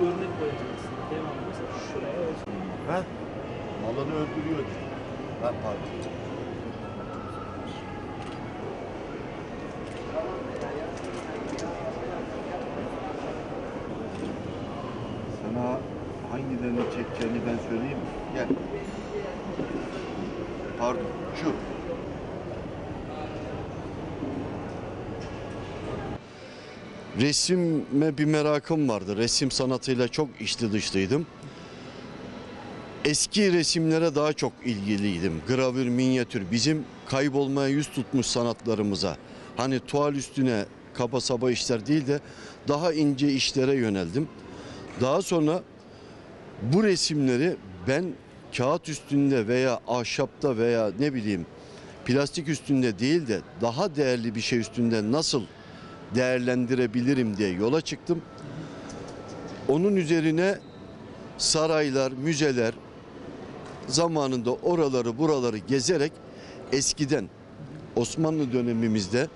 örnek koyacaksın. Devamlı mesela şuraya olsun. Ha? Malını öldürüyor. Ha pardon. Sana hangilerini çekeceğini ben söyleyeyim mi? Gel. Pardon, şu. Resime bir merakım vardı. Resim sanatıyla çok içli dışlıydım. Eski resimlere daha çok ilgiliydim. Gravür, minyatür, bizim kaybolmaya yüz tutmuş sanatlarımıza. Hani tuval üstüne kaba saba işler değil de daha ince işlere yöneldim. Daha sonra bu resimleri ben kağıt üstünde veya ahşapta veya ne bileyim plastik üstünde değil de daha değerli bir şey üstünde nasıl değerlendirebilirim diye yola çıktım. Onun üzerine saraylar, müzeler zamanında oraları buraları gezerek eskiden Osmanlı dönemimizde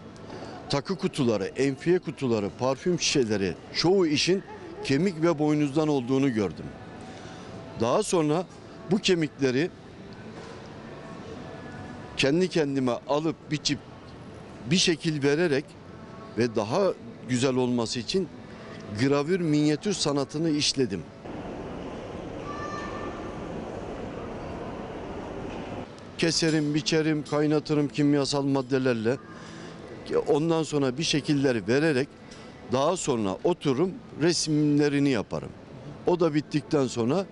takı kutuları, enfiye kutuları, parfüm şişeleri çoğu işin kemik ve boynuzdan olduğunu gördüm. Daha sonra bu kemikleri kendi kendime alıp biçip bir şekil vererek ve daha güzel olması için gravür minyatür sanatını işledim. Keserim, biçerim, kaynatırım kimyasal maddelerle. Ondan sonra bir şekiller vererek daha sonra otururum resimlerini yaparım. O da bittikten sonra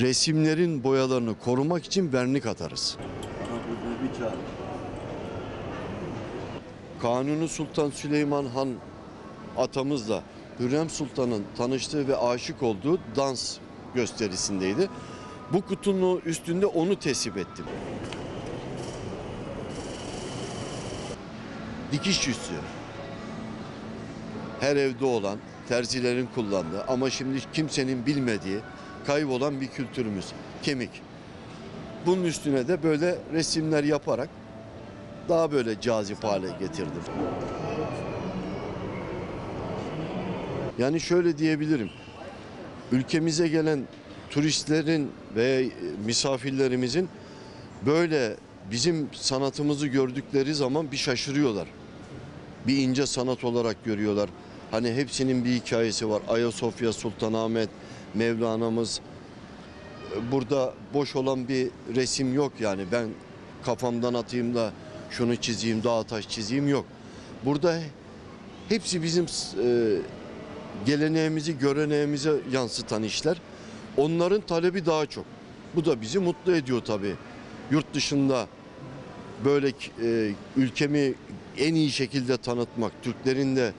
resimlerin boyalarını korumak için vernik atarız. Kanuni Sultan Süleyman Han atamızla Hürrem Sultan'ın tanıştığı ve aşık olduğu dans gösterisindeydi. Bu kutunun üstünde onu tesip ettim. Dikiş yüzü. Her evde olan, terzilerin kullandığı ama şimdi kimsenin bilmediği, kaybolan bir kültürümüz. Kemik. Bunun üstüne de böyle resimler yaparak daha böyle cazip hale getirdim. Yani şöyle diyebilirim. Ülkemize gelen turistlerin ve misafirlerimizin böyle bizim sanatımızı gördükleri zaman bir şaşırıyorlar. Bir ince sanat olarak görüyorlar. Hani hepsinin bir hikayesi var. Ayasofya, Sultanahmet, Mevlana'mız. Burada boş olan bir resim yok yani. Ben kafamdan atayım da şunu çizeyim, dağ taş çizeyim yok. Burada hepsi bizim e, geleneğimizi, göreneğimize yansıtan işler. Onların talebi daha çok. Bu da bizi mutlu ediyor tabii. Yurt dışında böyle e, ülkemi en iyi şekilde tanıtmak, Türklerin de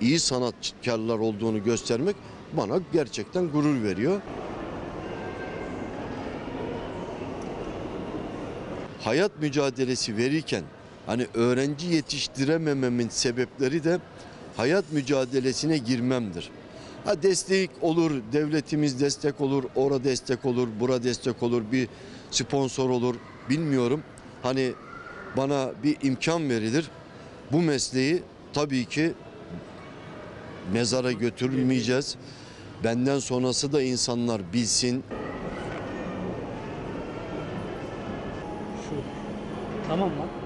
iyi sanatkarlar olduğunu göstermek bana gerçekten gurur veriyor. Hayat mücadelesi verirken hani öğrenci yetiştiremememin sebepleri de hayat mücadelesine girmemdir. Ha destek olur, devletimiz destek olur, ora destek olur, bura destek olur, bir sponsor olur bilmiyorum. Hani bana bir imkan verilir. Bu mesleği tabii ki mezara götürmeyeceğiz. Benden sonrası da insanlar bilsin. Tamam lan.